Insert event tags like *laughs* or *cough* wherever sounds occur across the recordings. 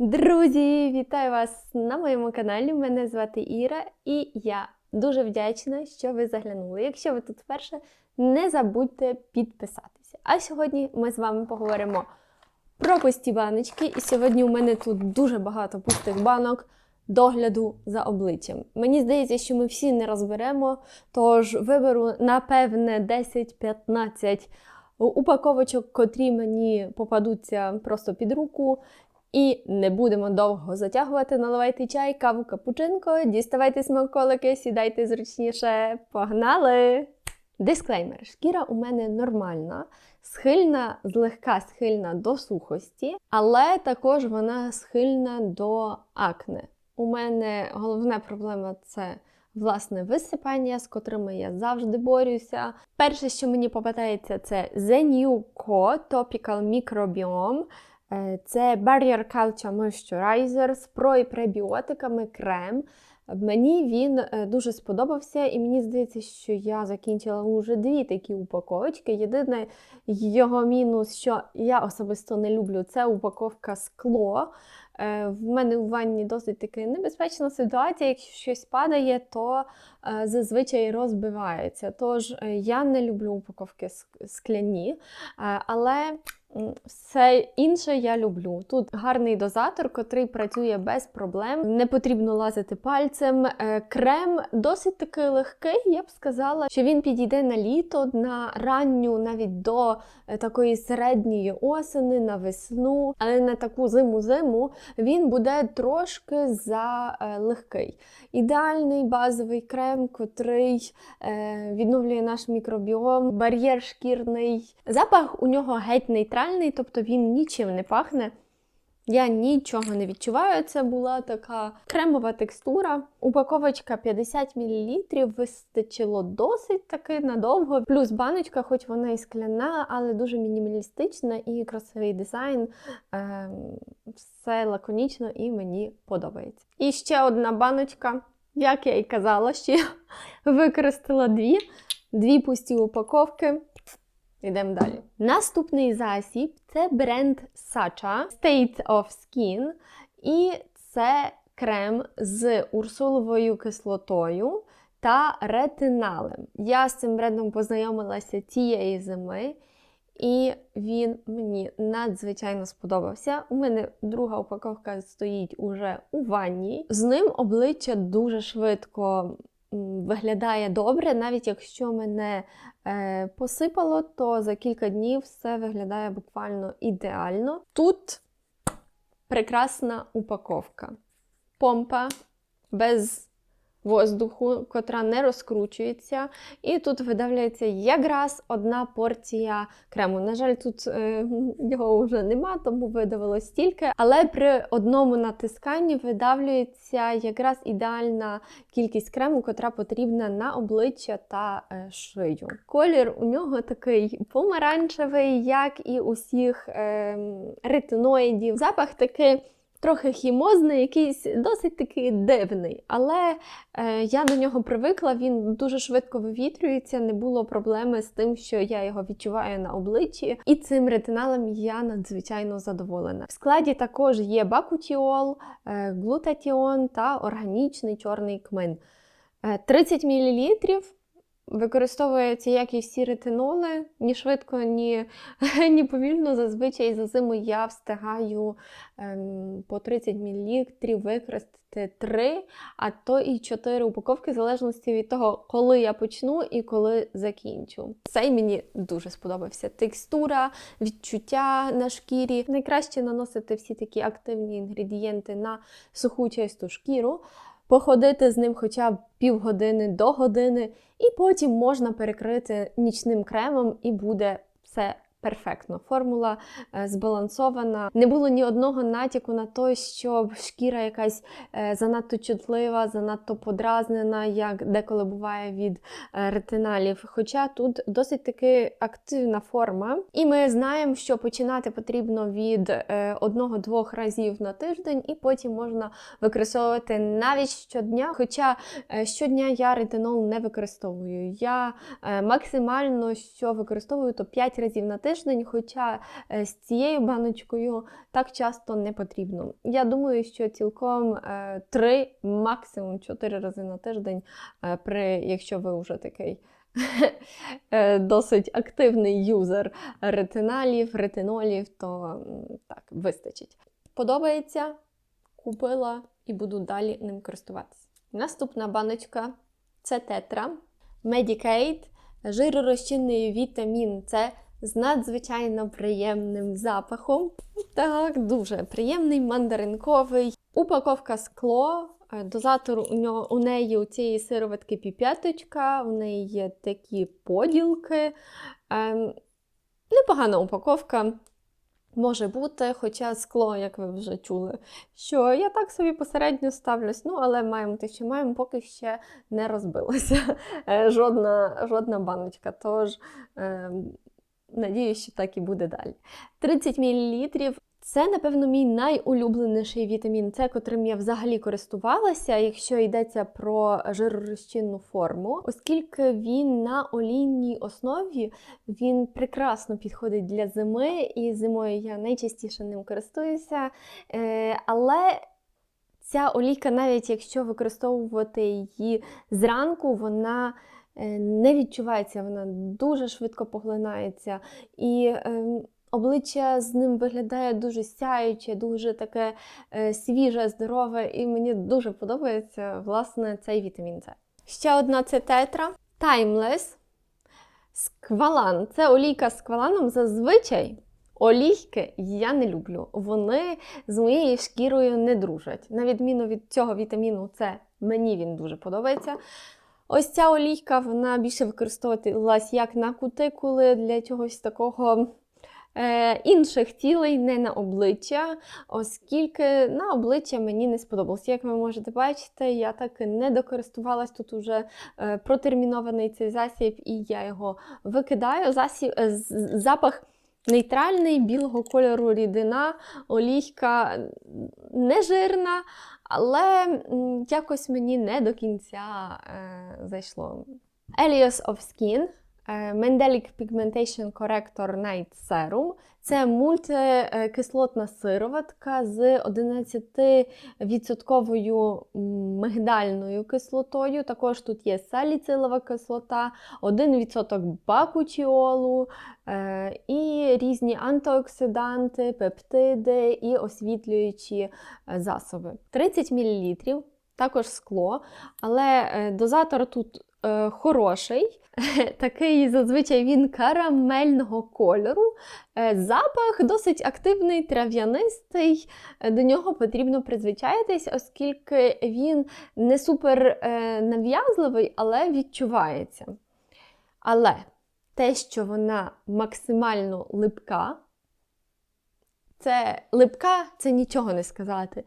Друзі, вітаю вас на моєму каналі. Мене звати Іра, і я дуже вдячна, що ви заглянули. Якщо ви тут вперше, не забудьте підписатися. А сьогодні ми з вами поговоримо про пусті баночки. І сьогодні у мене тут дуже багато пустих банок догляду за обличчям. Мені здається, що ми всі не розберемо, тож виберу напевне 10-15 упаковочок, котрі мені попадуться просто під руку. І не будемо довго затягувати. Наливайте чай, каву, капучинко, діставайте смаколики, сідайте зручніше. Погнали! Дисклеймер: шкіра у мене нормальна, схильна, злегка схильна до сухості, але також вона схильна до акне. У мене головна проблема це. Власне, висипання, з котрими я завжди борюся. Перше, що мені попадається, це The New Co Topical Microbiome. Е, Це Barrier Culture Moisturizer з про пребіотиками крем. Мені він е, дуже сподобався, і мені здається, що я закінчила вже дві такі упаковочки. Єдине його мінус, що я особисто не люблю, це упаковка скло. Е, В мене у ванні досить таки небезпечна ситуація. Якщо щось падає, то зазвичай розбивається. Тож я не люблю упаковки ск- скляні, але все інше я люблю. Тут гарний дозатор, котрий працює без проблем. Не потрібно лазити пальцем. Е, Крем досить таки легкий. Я б сказала, що він підійде на літо, на ранню, навіть до е, такої середньої осени, на весну, але на таку зиму-зиму він буде трошки за е, легкий. Ідеальний базовий крем, котрий відновлює наш мікробіом, бар'єр шкірний. Запах у нього геть нейтральний, тобто він нічим не пахне. Я нічого не відчуваю. Це була така кремова текстура. Упаковочка 50 мл, вистачило досить таки надовго. Плюс баночка, хоч вона і скляна, але дуже мінімалістична і красивий дизайн. Ем, все лаконічно і мені подобається. І ще одна баночка, як я і казала, ще *laughs* використала дві, дві пусті упаковки. Йдемо далі. Наступний засіб це бренд Sacha State of Skin. І це крем з урсуловою кислотою та ретиналем. Я з цим брендом познайомилася цієї зими. І він мені надзвичайно сподобався. У мене друга упаковка стоїть уже у ванні. З ним обличчя дуже швидко виглядає добре, навіть якщо мене посипало, то за кілька днів все виглядає буквально ідеально. Тут прекрасна упаковка. Помпа без воздуху, котра не розкручується. І тут видавлюється якраз одна порція крему. На жаль, тут е, його вже нема, тому видавилось стільки. Але при одному натисканні видавлюється якраз ідеальна кількість крему, котра потрібна на обличчя та е, шию. Колір у нього такий помаранчевий, як і усіх е, ретиноїдів. Запах такий. Трохи хімозний, якийсь досить таки дивний, але е, я до нього привикла, він дуже швидко вивітрюється, не було проблеми з тим, що я його відчуваю на обличчі. І цим ретиналом я надзвичайно задоволена. В складі також є бакутіол, е, глутатіон та органічний чорний кмин. Е, 30 мл. Використовуються як і всі ретиноли, ні швидко, ні, *laughs* ні повільно. Зазвичай за зиму я встигаю ем, по 30 мл використати 3, а то і 4 упаковки, в залежності від того, коли я почну і коли закінчу. Цей мені дуже сподобався. Текстура, відчуття на шкірі. Найкраще наносити всі такі активні інгредієнти на суху чисту шкіру походити з ним хоча б півгодини до години, і потім можна перекрити нічним кремом, і буде все перфектно. Формула е, збалансована. Не було ні одного натяку на те, щоб шкіра якась е, занадто чутлива, занадто подразнена, як деколи буває від е, ретиналів. Хоча тут досить таки активна форма, і ми знаємо, що починати потрібно від одного-двох разів на тиждень, і потім можна використовувати навіть щодня. Хоча щодня я ретинол не використовую. Я максимально що використовую, то 5 разів на тиждень. Тиждень, хоча е, з цією баночкою так часто не потрібно. Я думаю, що цілком е, 3, максимум 4 рази на тиждень, е, при, якщо ви вже такий. *laughs* е, Досить активний юзер ретиналів, ретинолів, то так, вистачить. Подобається, купила і буду далі ним користуватися. Наступна баночка це тетра Medicaid, жиророзчинний вітамін С з надзвичайно приємним запахом. Так, дуже приємний, мандаринковий. Упаковка скло. е, Дозатор у, нього, у неї у цієї сироватки піп'яточка, у неї є такі поділки. Ем, непогана упаковка може бути, хоча скло, як ви вже чули, що я так собі посередньо ставлюсь, ну але маємо те, що маємо, поки ще не розбилося *laughs* Е, жодна, жодна баночка. Тож е, надіюсь, що так і буде далі. 30 мл. Це, напевно, мій найулюбленіший вітамін С, котрим я взагалі користувалася, якщо йдеться про жиророзчинну форму, оскільки він на олійній основі він прекрасно підходить для зими, і зимою я найчастіше ним користуюся. Е, але ця олійка, навіть якщо використовувати її зранку, вона не відчувається, вона дуже швидко поглинається. І е, обличчя з ним виглядає дуже сяюче, дуже таке е, свіже, здорове, і мені дуже подобається власне цей вітамін С. Ще одна це тетра Timeless. Сквалан. Це олійка з скваланом. Зазвичай олійки я не люблю. Вони з моєю шкірою не дружать. На відміну від цього вітаміну С, мені він дуже подобається. Ось ця олійка вона більше використовувалась як на кутикули для чогось такого е, інших цілей, не на обличчя, оскільки на обличчя мені не сподобалося. Як ви можете бачити, я так не докористувалась тут уже е, протермінований цей засіб, і я його викидаю. Засіб, е, запах нейтральний, білого кольору рідина, олійка не жирна, але якось мені не до кінця е, зайшло. Elios of Mandelic Pigmentation Corrector Night Serum. Це мультикислотна сироватка з 11% мигдальною кислотою. Також тут є саліцилова кислота, 1% бакучіолу е, і різні антиоксиданти, пептиди і освітлюючі е, засоби. 30 мл, також скло, але е, дозатор тут е, хороший. *laughs* Такий зазвичай він карамельного кольору. Е, Запах досить активний, трав'янистий. Е, До нього потрібно призвичаїтись, оскільки він не супер е, нав'язливий, але відчувається. Але те, що вона максимально липка, це липка це нічого не сказати.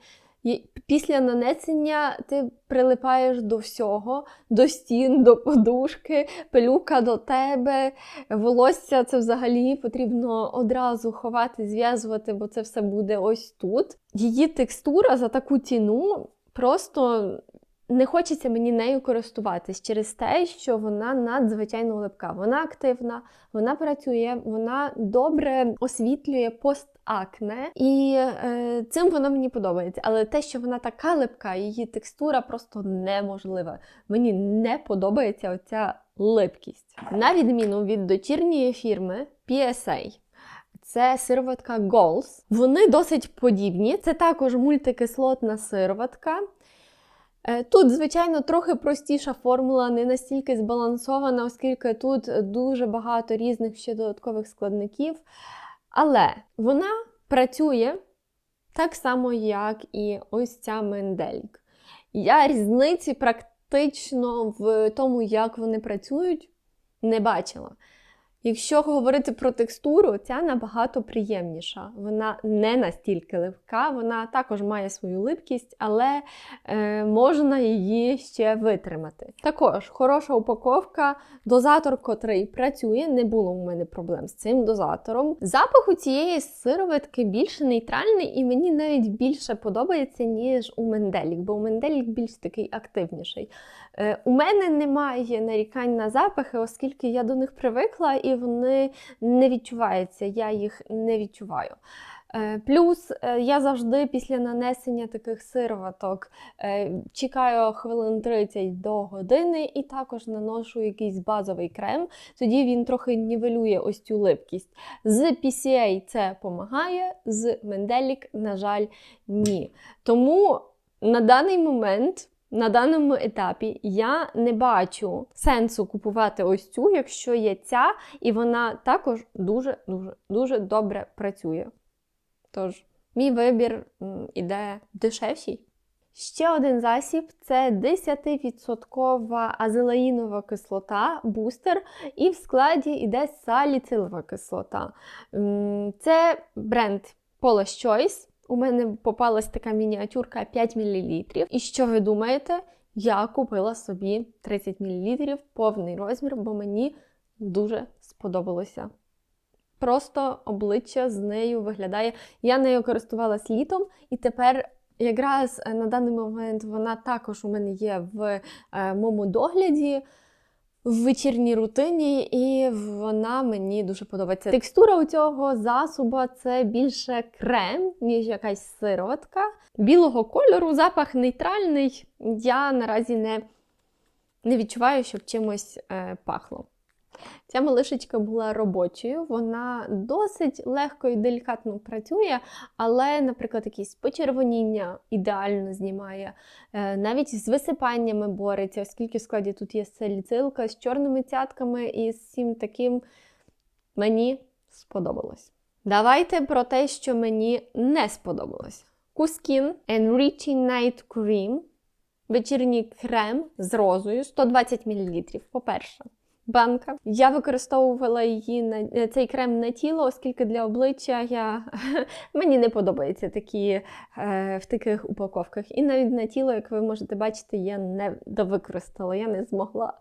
Після нанесення ти прилипаєш до всього, до стін, до подушки, пилюка до тебе, волосся це взагалі потрібно одразу ховати, зв'язувати, бо це все буде ось тут. Її текстура за таку ціну просто не хочеться мені нею користуватись через те, що вона надзвичайно липка. Вона активна, вона працює, вона добре освітлює постакне, і е, цим вона мені подобається. Але те, що вона така липка, її текстура просто неможлива. Мені не подобається оця липкість. На відміну від дочірньої фірми PSA. Це сироватка Goals. Вони досить подібні. Це також мультикислотна сироватка. Е, Тут, звичайно, трохи простіша формула, не настільки збалансована, оскільки тут дуже багато різних ще додаткових складників. Але вона працює так само, як і ось ця Менделік. Я різниці практично в тому, як вони працюють, не бачила. Якщо говорити про текстуру, ця набагато приємніша. Вона не настільки липка, вона також має свою липкість, але е, можна її ще витримати. Також хороша упаковка, дозатор, котрий працює, не було у мене проблем з цим дозатором. Запах у цієї сироватки більше нейтральний, і мені навіть більше подобається, ніж у Менделік, бо у Менделік більш такий активніший. Е, у мене немає нарікань на запахи, оскільки я до них привикла, і і вони не відчуваються. Я їх не відчуваю. Е, Плюс е, я завжди після нанесення таких сироваток е, чекаю хвилин 30 до години і також наношу якийсь базовий крем. Тоді він трохи нівелює ось цю липкість. З PCA це допомагає, з Mendelік, на жаль, ні. Тому на даний момент. На даному етапі я не бачу сенсу купувати ось цю, якщо є ця, і вона також дуже дуже добре працює. Тож, мій вибір іде дешевший. Ще один засіб це 10% азелаїнова кислота, бустер, і в складі йде саліцилова кислота. Це бренд Paula's Choice. У мене попалась така мініатюрка 5 мл. І що ви думаєте? Я купила собі 30 мл повний розмір, бо мені дуже сподобалося. Просто обличчя з нею виглядає. Я нею користувалась літом, і тепер якраз е, на даний момент вона також у мене є в е, моєму догляді. В вечірній рутині, і вона мені дуже подобається. Текстура у цього засоба це більше крем, ніж якась сироватка. Білого кольору, запах нейтральний. Я наразі не, не відчуваю, щоб чимось е, пахло. Ця малишечка була робочою, вона досить легко і делікатно працює, але, наприклад, якісь почервоніння ідеально знімає. Е, Навіть з висипаннями бореться, оскільки в складі тут є саліцилка з чорними цятками і з всім таким мені сподобалось. Давайте про те, що мені не сподобалось. Cuskin Enriching Night Cream. Вечірній крем з розою 120 мл. По-перше, банка. Я використовувала її на цей крем на тіло, оскільки для обличчя я *laughs* мені не подобаються такі е, в таких упаковках. І навіть на тіло, як ви можете бачити, я не довикористала, я не змогла.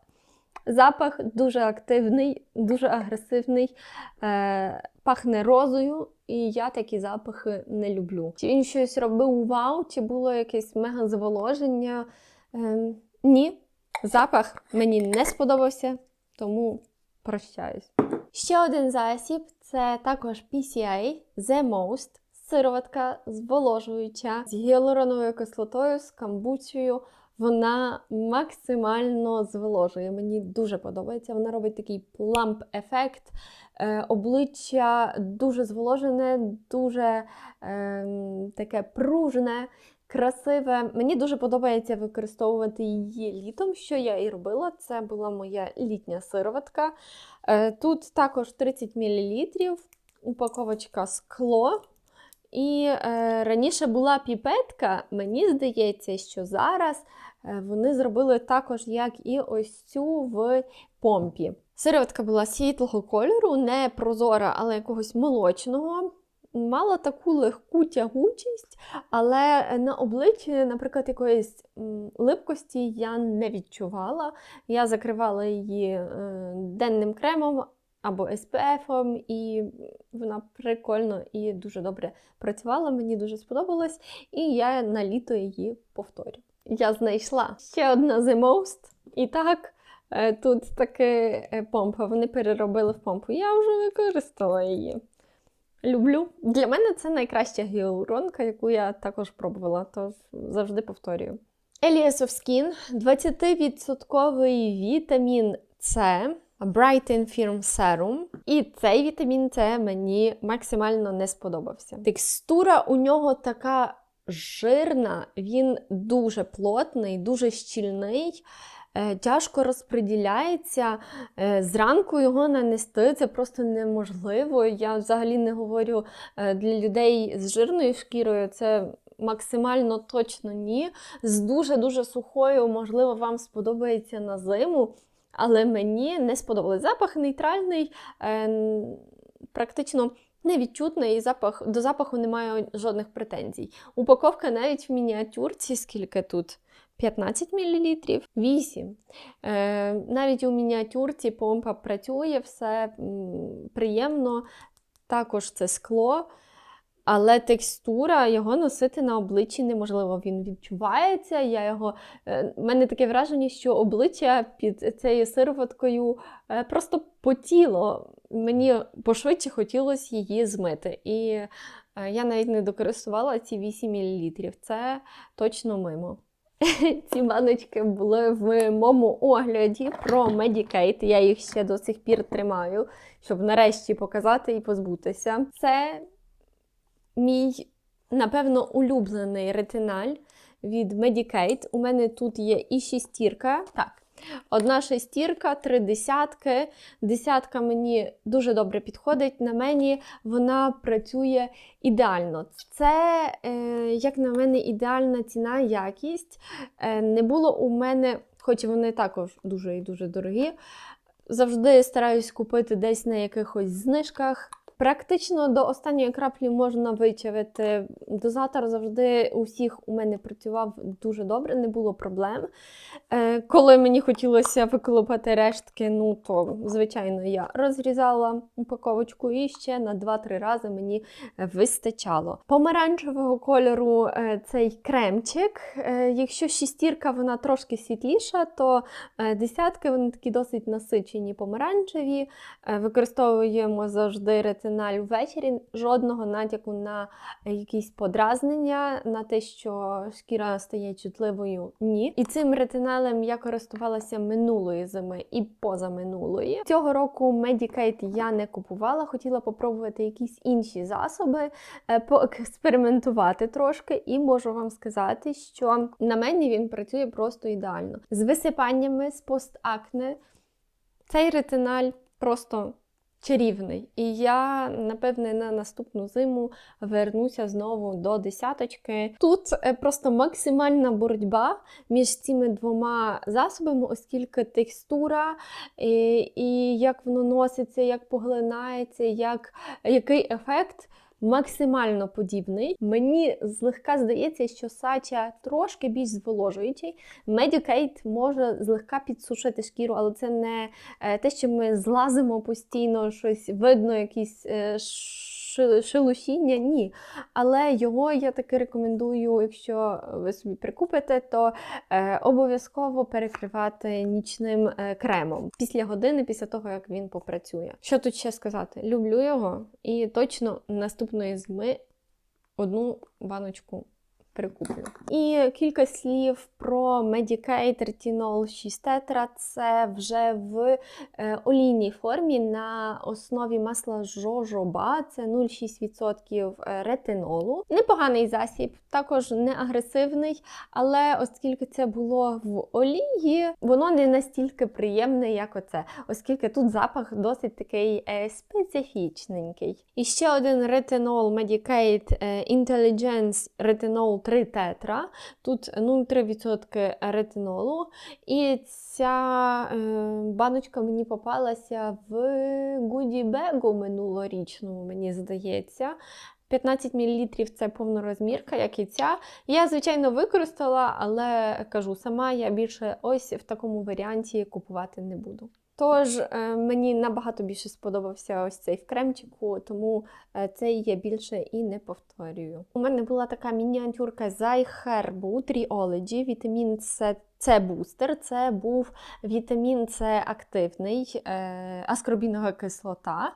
Запах дуже активний, дуже агресивний, е, пахне розою, і я такі запахи не люблю. Чи він щось робив вау, чи було якесь мега зволоження? Е, ні, запах мені не сподобався, тому прощаюсь. Ще один засіб це також PCA The Most. Сироватка зволожуюча з гіалуроновою кислотою, з камбучею. Вона максимально зволожує. Мені дуже подобається. Вона робить такий пламп-ефект. Е, обличчя дуже зволожене, дуже е, таке пружне, красиве. Мені дуже подобається використовувати її літом, що я і робила. Це була моя літня сироватка. Е, тут також 30 мл, упаковочка скло. І е, раніше була піпетка, мені здається, що зараз е, вони зробили також, як і ось цю в помпі. Сироватка була світлого кольору, не прозора, але якогось молочного. Мала таку легку тягучість, але на обличчі, наприклад, якоїсь липкості я не відчувала. Я закривала її е, денним кремом або SPF, і вона прикольно і дуже добре працювала, мені дуже сподобалось, і я на літо її повторю. Я знайшла ще одна The Most. І так, е, тут таки е, помпа, вони переробили в помпу. Я вже використала її. Люблю. Для мене це найкраща гіалуронка, яку я також пробувала, тож завжди повторюю. Of 20% вітамін С. Brighten Firm Serum. І цей вітамін С мені максимально не сподобався. Текстура у нього така жирна, він дуже плотний, дуже щільний. Е, Тяжко розподіляється. Е, Зранку його нанести це просто неможливо. Я взагалі не говорю е, для людей з жирною шкірою. Це максимально точно ні. З дуже-дуже сухою, можливо, вам сподобається на зиму. Але мені не сподобалось. Запах нейтральний, практично невідчутний, і запах, до запаху немає жодних претензій. Упаковка навіть в мініатюрці, скільки тут? 15 мл, 8. Е, навіть у мініатюрці помпа працює, все приємно. Також це скло. але текстура його носити на обличчі неможливо. Він відчувається. Я його... е, в мене таке враження, що обличчя під цією сироваткою е, просто потіло. Мені пошвидше хотілося її змити. І е, я навіть не докористувала ці 8 мл. Це точно мимо. *laughs* Ці баночки були в моєму огляді про Medicaid. Я їх ще до сих пір тримаю, щоб нарешті показати і позбутися. Це мій, напевно, улюблений ретиналь від Medicaid. У мене тут є і шістірка. Так, одна шестірка, три десятки. Десятка мені дуже добре підходить. На мені вона працює ідеально. Це, е, як на мене, ідеальна ціна, якість. Е, не було у мене, хоч вони також дуже і дуже дорогі. Завжди стараюсь купити десь на якихось знижках. Практично до останньої краплі можна вичавити. Дозатор завжди у всіх у мене працював дуже добре, не було проблем. Е, коли мені хотілося виколупати рештки, ну то, звичайно, я розрізала упаковочку і ще на 2-3 рази мені вистачало. Помаранчевого кольору е, цей кремчик. Е, якщо шістірка вона трошки світліша, то десятки вони такі досить насичені помаранчеві. Використовуємо завжди ретиналь ввечері. Жодного натяку на якісь подразнення, на те, що шкіра стає чутливою. Ні. І цим ретиналем я користувалася минулої зими і позаминулої. Цього року Medicaid я не купувала, хотіла попробувати якісь інші засоби, е, поекспериментувати трошки, і можу вам сказати, що на мене він працює просто ідеально. З висипаннями, з постакне. Цей ретиналь просто чарівний. І я, напевне, на наступну зиму вернуся знову до десяточки. Тут е, просто максимальна боротьба між цими двома засобами, оскільки текстура і, і як воно носиться, як поглинається, як, який ефект. Максимально подібний. Мені злегка здається, що сача трошки більш зволожуючий. Медікейт може злегка підсушити шкіру, але це не е, те, що ми злазимо постійно, щось видно, якісь е, шелушіння. Ні. Але його я таки рекомендую, якщо ви собі прикупите, то е, обов'язково перекривати нічним е, кремом після години, після того, як він попрацює. Що тут ще сказати? Люблю його і точно наступної зими одну баночку прикуплю. І кілька слів про Medicaid Retinol 6 Tetra. Це вже в е, олійній формі на основі масла жожоба. Це 0,6% ретинолу. Непоганий засіб, також не агресивний, але оскільки це було в олії, воно не настільки приємне, як оце, оскільки тут запах досить такий е, специфічненький. І ще один ретинол Medicaid е, Intelligence Retinol 3 тетра. Тут 0,3% ретинолу. І ця е, баночка мені попалася в Гудібегу минулорічному, мені здається. 15 мл це повнорозмірка, як і ця. Я, звичайно, використала, але кажу, сама я більше ось в такому варіанті купувати не буду. Тож е, мені набагато більше сподобався ось цей в кремчику, тому е, цей я більше і не повторюю. У мене була така мініатюрка Zyherbu Triology, вітамін С. Це бустер, це був вітамін С активний, е, аскорбінова кислота.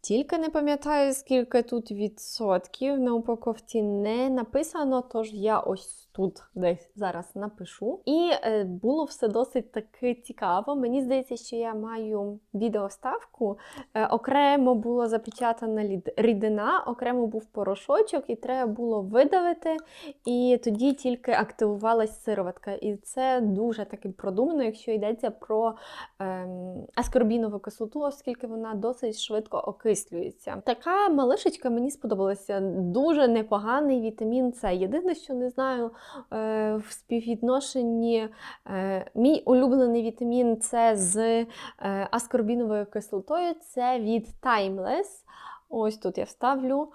Тільки не пам'ятаю, скільки тут відсотків на упаковці не написано, тож я ось тут десь зараз напишу. І е, було все досить таки цікаво. Мені здається, що я маю відеоставку. Е, окремо було запечатана рідина, окремо був порошочок, і треба було видавити. І тоді тільки активувалась сироватка. І це дуже таки продумано, якщо йдеться про ем, аскорбінову кислоту, оскільки вона досить швидко окислюється. Така малишечка мені сподобалася. Дуже непоганий вітамін С. Єдине, що не знаю е, в співвідношенні е, мій улюблений вітамін С з е, аскорбіновою кислотою це від Timeless. Ось тут я вставлю.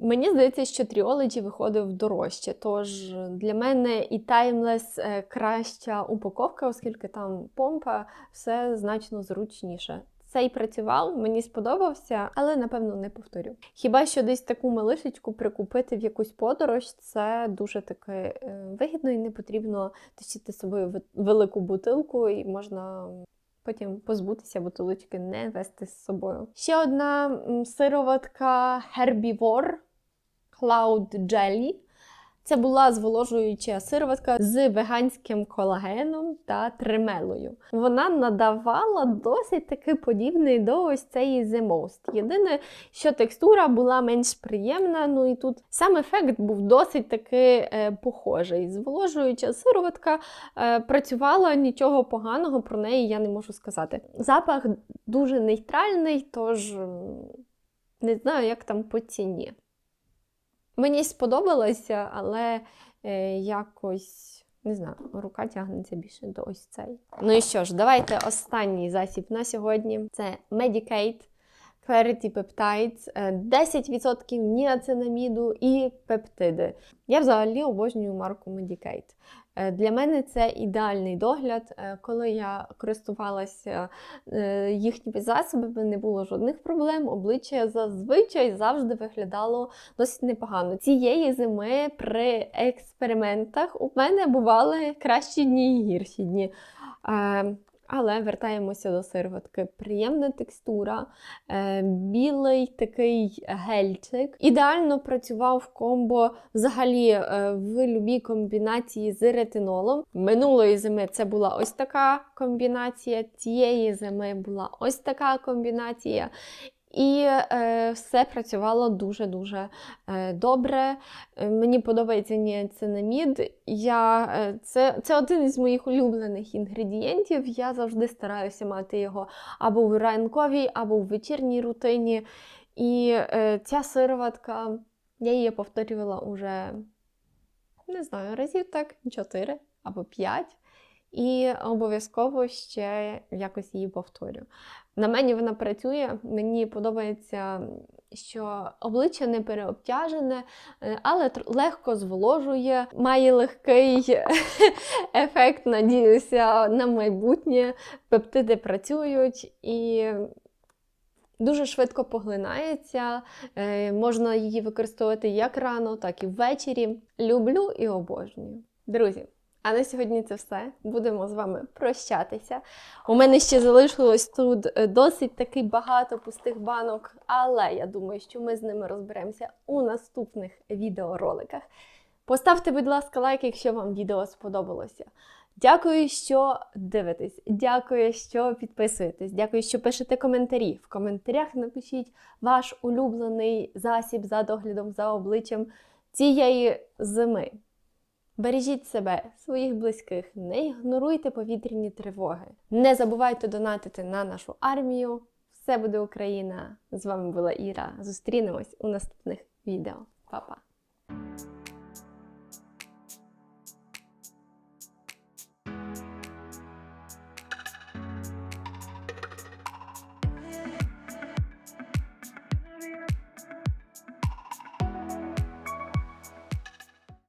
Мені здається, що Triology виходив дорожче, тож для мене і Timeless е, краща упаковка, оскільки там помпа, все значно зручніше. Цей працював, мені сподобався, але напевно не повторю. Хіба що десь таку малишечку прикупити в якусь подорож, це дуже таки е, вигідно і не потрібно тащити з собою велику бутилку, і можна потім позбутися бутилочки, не вести з собою. Ще одна сироватка Herbivore Cloud Jelly. Це була зволожуюча сироватка з веганським колагеном та тремелою. Вона надавала досить таки подібний до ось цієї The Most. Єдине, що текстура була менш приємна, ну і тут сам ефект був досить таки е, похожий. Зволожуюча сироватка е, працювала нічого поганого про неї я не можу сказати. Запах дуже нейтральний, тож не знаю, як там по ціні. Мені сподобалося, але е, якось не знаю, рука тягнеться більше до ось цей. Ну і що ж, давайте останній засіб на сьогодні. Це Medicate Clarity Peptides, е, 10% ніацинаміду і пептиди. Я взагалі обожнюю марку Medicate. Е, Для мене це ідеальний догляд. Е, Коли я користувалася е, їхніми засобами, не було жодних проблем. Обличчя зазвичай завжди виглядало досить непогано. Цієї зими при експериментах у мене бували кращі дні і гірші дні. Але вертаємося до сироватки. Приємна текстура, е, білий такий гельчик. Ідеально працював в комбо взагалі е, в любій комбінації з ретинолом. Минулої зими це була ось така комбінація, цієї зими була ось така комбінація. І е, все працювало дуже-дуже е, добре. Е, мені подобається ніацинамід. Я, е, це, це один із моїх улюблених інгредієнтів. Я завжди стараюся мати його або в ранковій, або в вечірній рутині. І е, ця сироватка, я її повторювала уже, не знаю, разів так, 4 або 5. І обов'язково ще якось її повторю. На мені вона працює, мені подобається, що обличчя не переобтяжене, е, але легко зволожує, має легкий *laughs* ефект, надіюся, на майбутнє. Пептиди працюють і дуже швидко поглинається. Е, Можна її використовувати як рано, так і ввечері. Люблю і обожнюю. Друзі. А на сьогодні це все. Будемо з вами прощатися. У мене ще залишилось тут е, досить таки багато пустих банок, але я думаю, що ми з ними розберемося у наступних відеороликах. Поставте, будь ласка, лайк, якщо вам відео сподобалося. Дякую, що дивитесь. Дякую, що підписуєтесь. Дякую, що пишете коментарі. В коментарях напишіть ваш улюблений засіб за доглядом за обличчям цієї зими. Бережіть себе, своїх близьких, не ігноруйте повітряні тривоги. Не забувайте донатити на нашу армію. Все буде Україна! З вами була Іра. Зустрінемось у наступних відео. Па-па!